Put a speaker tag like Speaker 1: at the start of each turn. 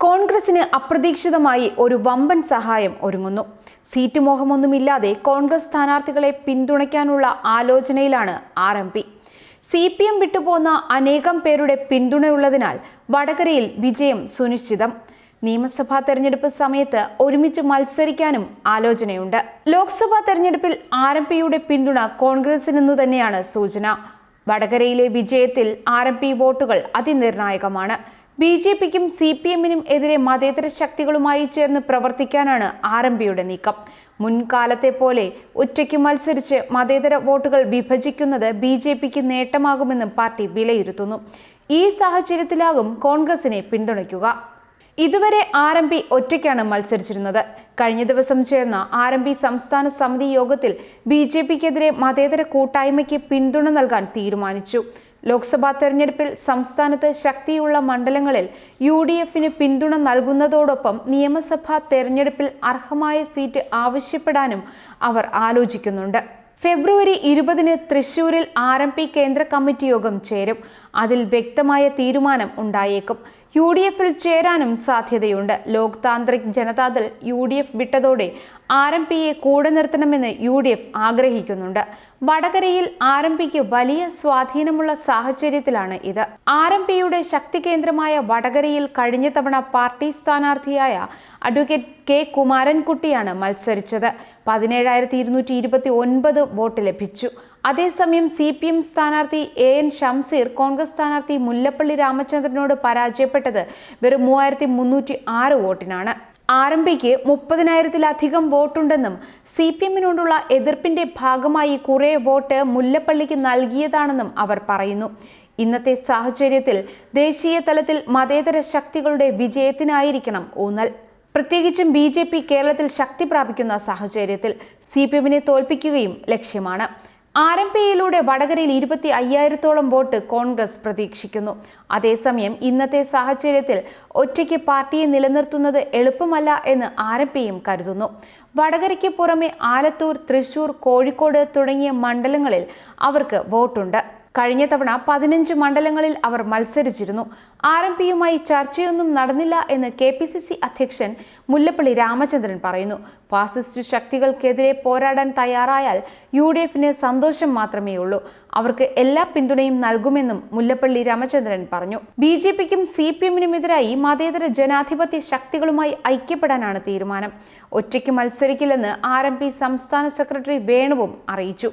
Speaker 1: കോൺഗ്രസിന് അപ്രതീക്ഷിതമായി ഒരു വമ്പൻ സഹായം ഒരുങ്ങുന്നു. സീറ്റ് മോഹമൊന്നുമില്ലാതെ കോൺഗ്രസ് സ്ഥാനാർത്ഥികളെ പിന്തുണയ്ക്കാനുള്ള ആലോചനയിലാണ് R M P. C P M വിട്ടുപോന്ന അനേകം പേരുടെ പിന്തുണയുള്ളതിനാൽ വടകരയിൽ വിജയം സുനിശ്ചിതം. നിയമസഭാ തെരഞ്ഞെടുപ്പ് സമയത്ത് ഒരുമിച്ച് മത്സരിക്കാനും ആലോചനയുണ്ട്. ലോക്സഭാ തെരഞ്ഞെടുപ്പിൽ ആർ എം പിയുടെ പിന്തുണ കോൺഗ്രസിനെന്നു തന്നെയാണ് സൂചന. വടകരയിലെ വിജയത്തിൽ ആർ എം പി വോട്ടുകൾ അതിനിർണായകമാണ്. ബി ജെ പിക്കും സി പി എമ്മിനും എതിരെ മതേതര ശക്തികളുമായി ചേർന്ന് പ്രവർത്തിക്കാനാണ് ആർ എം പിയുടെ നീക്കം. മുൻകാലത്തെ പോലെ ഒറ്റയ്ക്ക് മത്സരിച്ച് മതേതര വോട്ടുകൾ വിഭജിക്കുന്നത് ബി ജെ പിക്ക് നേട്ടമാകുമെന്നും പാർട്ടി വിലയിരുത്തുന്നു. ഈ സാഹചര്യത്തിലാകും കോൺഗ്രസിനെ പിന്തുണയ്ക്കുക. ഇതുവരെ ആർ എം പി ഒറ്റയ്ക്കാണ് മത്സരിച്ചിരുന്നത്. കഴിഞ്ഞ ദിവസം ചേർന്ന ആർ എം പി സംസ്ഥാന സമിതി യോഗത്തിൽ ബി ജെ പിക്കെതിരെ മതേതര കൂട്ടായ്മയ്ക്ക് പിന്തുണ നൽകാൻ തീരുമാനിച്ചു. ലോക്സഭാ തെരഞ്ഞെടുപ്പിൽ സംസ്ഥാനത്ത് ശക്തിയുള്ള മണ്ഡലങ്ങളിൽ യു ഡി എഫിന് പിന്തുണ നൽകുന്നതോടൊപ്പം നിയമസഭാ തെരഞ്ഞെടുപ്പിൽ അർഹമായ സീറ്റ് ആവശ്യപ്പെടാനും അവർ ആലോചിക്കുന്നുണ്ട്. ഫെബ്രുവരി ഇരുപതിന് തൃശൂരിൽ ആർ എം പി കേന്ദ്ര കമ്മിറ്റി യോഗം ചേരും. അതിൽ വ്യക്തമായ തീരുമാനം ഉണ്ടായേക്കും. യു ഡി എഫിൽ ചേരാനും സാധ്യതയുണ്ട്. Lok Tantrik Janata Dal U D F വിട്ടതോടെ R M പിയെ കൂടെ നിർത്തണമെന്ന് യു ഡി എഫ് ആഗ്രഹിക്കുന്നുണ്ട്. വടകരയിൽ ആർ എം പിക്ക് വലിയ സ്വാധീനമുള്ള സാഹചര്യത്തിലാണ് ഇത്. ആർ എം പിയുടെ ശക്തി കേന്ദ്രമായ വടകരയിൽ കഴിഞ്ഞ തവണ പാർട്ടി സ്ഥാനാർത്ഥിയായ അഡ്വക്കേറ്റ് കെ കുമാരൻകുട്ടിയാണ് മത്സരിച്ചത്. പതിനേഴായിരത്തി ഇരുന്നൂറ്റി ഇരുപത്തി ഒൻപത് വോട്ട് ലഭിച്ചു. അതേസമയം സി പി എം സ്ഥാനാർത്ഥി എ എൻ ഷംസീർ കോൺഗ്രസ് സ്ഥാനാർത്ഥി മുല്ലപ്പള്ളി രാമചന്ദ്രനോട് പരാജയപ്പെട്ടത് വെറും മൂവായിരത്തി മുന്നൂറ്റി ആറ് വോട്ടിനാണ്. ആർ എം പിക്ക് മുപ്പതിനായിരത്തിലധികം വോട്ടുണ്ടെന്നും സി പി എമ്മിനോടുള്ള എതിർപ്പിന്റെ ഭാഗമായി കുറേ വോട്ട് മുല്ലപ്പള്ളിക്ക് നൽകിയതാണെന്നും അവർ പറയുന്നു. ഇന്നത്തെ സാഹചര്യത്തിൽ ദേശീയ തലത്തിൽ മതേതര ശക്തികളുടെ വിജയത്തിനായിരിക്കണം ഊന്നൽ. പ്രത്യേകിച്ചും ബി ജെ പി കേരളത്തിൽ ശക്തി പ്രാപിക്കുന്ന സാഹചര്യത്തിൽ സി പി എമ്മിനെ തോൽപ്പിക്കുകയും ലക്ഷ്യമാണ്. ആർ എം പിയിലൂടെ വടകരയിൽ ഇരുപത്തി അയ്യായിരത്തോളം വോട്ട് കോൺഗ്രസ് പ്രതീക്ഷിക്കുന്നു. അതേസമയം ഇന്നത്തെ സാഹചര്യത്തിൽ ഒറ്റയ്ക്ക് പാർട്ടിയെ നിലനിർത്തുന്നത് എളുപ്പമല്ല എന്ന് ആർ എം പിയും കരുതുന്നു. വടകരയ്ക്ക് പുറമെ ആലത്തൂർ തൃശൂർ കോഴിക്കോട് തുടങ്ങിയ മണ്ഡലങ്ങളിൽ അവർക്ക് വോട്ടുണ്ട്. കഴിഞ്ഞ തവണ പതിനഞ്ച് മണ്ഡലങ്ങളിൽ അവർ മത്സരിച്ചിരുന്നു. ആർ എം പിയുമായി ചർച്ചയൊന്നും നടന്നില്ല എന്ന് കെ പി സി സി അധ്യക്ഷൻ മുല്ലപ്പള്ളി രാമചന്ദ്രൻ പറയുന്നു. ഫാസിസ്റ്റ് ശക്തികൾക്കെതിരെ പോരാടാൻ തയ്യാറായാൽ യു ഡി എഫിന് സന്തോഷം മാത്രമേ ഉള്ളൂ അവർക്ക് എല്ലാ പിന്തുണയും നൽകുമെന്നും മുല്ലപ്പള്ളി രാമചന്ദ്രൻ പറഞ്ഞു. ബി ജെ പിക്കും സി പി എമ്മിനുമെതിരായി മതേതര ജനാധിപത്യ ശക്തികളുമായി ഐക്യപ്പെടാനാണ് തീരുമാനം. ഒറ്റയ്ക്ക് മത്സരിക്കില്ലെന്ന് ആർ എം പി സംസ്ഥാന സെക്രട്ടറി വേണുവും അറിയിച്ചു.